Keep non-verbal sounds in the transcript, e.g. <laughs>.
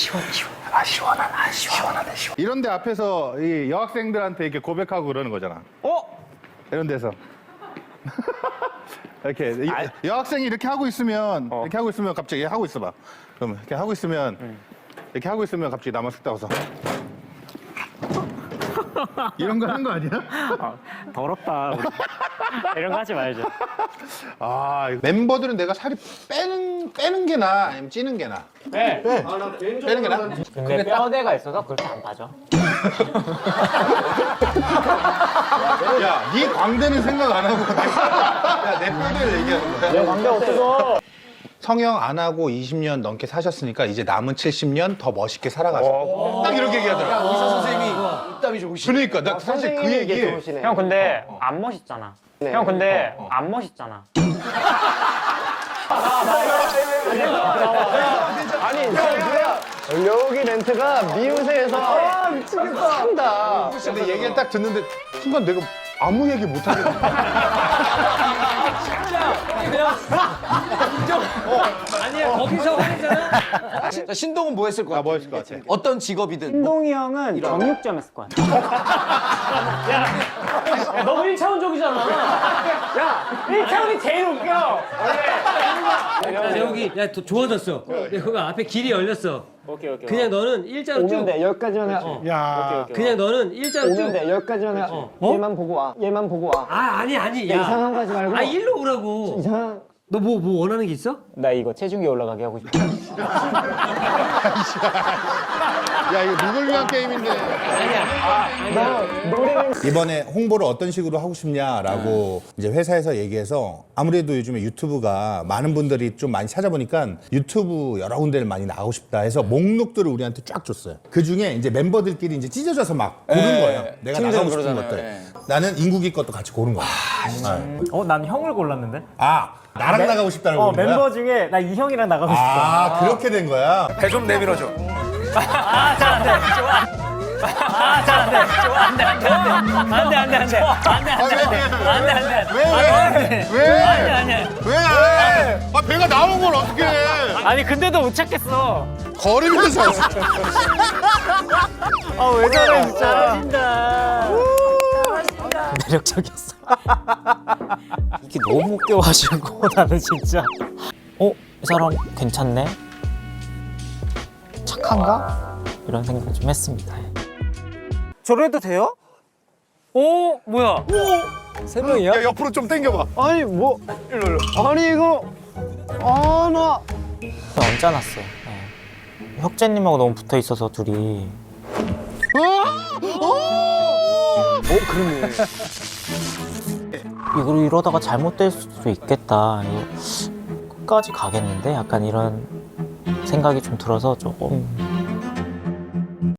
시원 시원. 아 시원한 아 시원하네 시원. 이런데 앞에서 이 여학생들한테 이렇게 고백하고 그러는 거잖아. 어? 이런 데서 <laughs> 이렇게 아. 여학생이 이렇게 하고 있으면 이렇게 하고 있으면 갑자기 하고 있어봐. 그러면 이렇게 하고 있으면 이렇게 하고 있으면 갑자기 남아 숙다고서 <laughs> 이런 거 하는 거 아니야? 더럽다. <laughs> 이런 거 하지 말죠. 아 이거 멤버들은 내가 살이 빼는 빼는 게 나아 아니면 찌는 게 나아? 네. 빼는 게 나아? 근데 뼈대가 있어서 그렇게 안 빠져. <laughs> 야, 네 광대는 생각 안 하고 야, 내 뼈대를 얘기하는 거야. 내 광대 없어서. 성형 안 하고 20년 넘게 사셨으니까 이제 남은 70년 더 멋있게 살아가세요. 딱 이렇게 얘기하더라고. 의사 선생님이 입담이 좋으시네. 그러니까 나 사실 그 얘기 형 근데 안 멋있잖아. 형 근데 안 멋있잖아. 아니 여기 렌트가 미우새에서 아 미치겠다. 한다. 근데 얘기를 딱 듣는데 순간 내가 아무 얘기 못 하겠네. <laughs> 아니야 거기서 화내잖아. 자, 신동은 뭐 했을 것 아, 같아? 뭐 했을 것 같아? 어떤 직업이든. 신동이 형은 정육점 했을 거야. 야, 너무 1차원적이잖아. 야 1차원이 제일 웃겨. 야 재욱이 야 도- 좋아졌어. 근데 그거 앞에 길이 열렸어. 오케이 오케이. 그냥 너는 일자로 쭉. 오면 돼 여기까지만 해. 어. 야, 그냥 너는 일자로 쭉. 오면 돼 여기까지만 해. 어. 얘만 보고 와. 얘만 보고 와. 아 아니 아니 야. 이상한 거 하지 말고. 아 일로 오라고. 이상. 너 뭐 뭐 원하는 게 있어? 나 이거 체중계 올라가게 하고 싶어. 야 이거 누굴 위한 게임인데? 나 노래는 이번에 홍보를 어떤 식으로 하고 싶냐라고 이제 회사에서 얘기해서 아무래도 요즘에 유튜브가 많은 분들이 좀 많이 찾아보니까 유튜브 여러 군데를 많이 나가고 싶다 해서 목록들을 우리한테 쫙 줬어요. 그 중에 이제 멤버들끼리 이제 찢어져서 막 고른 예, 거예요. 내가 팀들은 나가고 싶은 그러잖아요. 것들. 예. 나는 인국이 것도 같이 고른 거야. 네. 어, 난 형을 골랐는데. 아 나랑 아, 나가고 싶다는 어, 거야? 멤버 중에 나 이 형이랑 나가고 아, 싶어. 아 그렇게 된 거야? 배 좀 내밀어줘. 아, 잘 안 돼. 좋아. 아, 잘 안 돼. 좋아. 안 돼, 안 돼, 안 돼. 안 돼, 안 돼, 안 돼. 안 돼, 안 돼, 안 돼. 안 돼, 안 돼. 안 돼. 왜? 아니, 왜? 아니. 왜? 아, 아 배가 나온 걸 어떻게 해? 아니, 근데도 못 찾겠어. 걸으면서 아, 왜 저래, 진짜. 매력적이었어. 이게 너무 웃겨가지고 <laughs> 나는 진짜. 어? 이 사람 괜찮네? 착한가? 이런 생각 좀 했습니다. 저래도 돼요? 오, 뭐야? 세 명이야? 야 옆으로 좀 당겨봐. 아니 뭐 아니 이거 아나 얹어놨어요. 네. 혁재님하고 너무 붙어 있어서 둘이. 이거 이러다가 잘못될 수도 있겠다. 끝까지 가겠는데? 약간 이런 생각이 좀 들어서 조금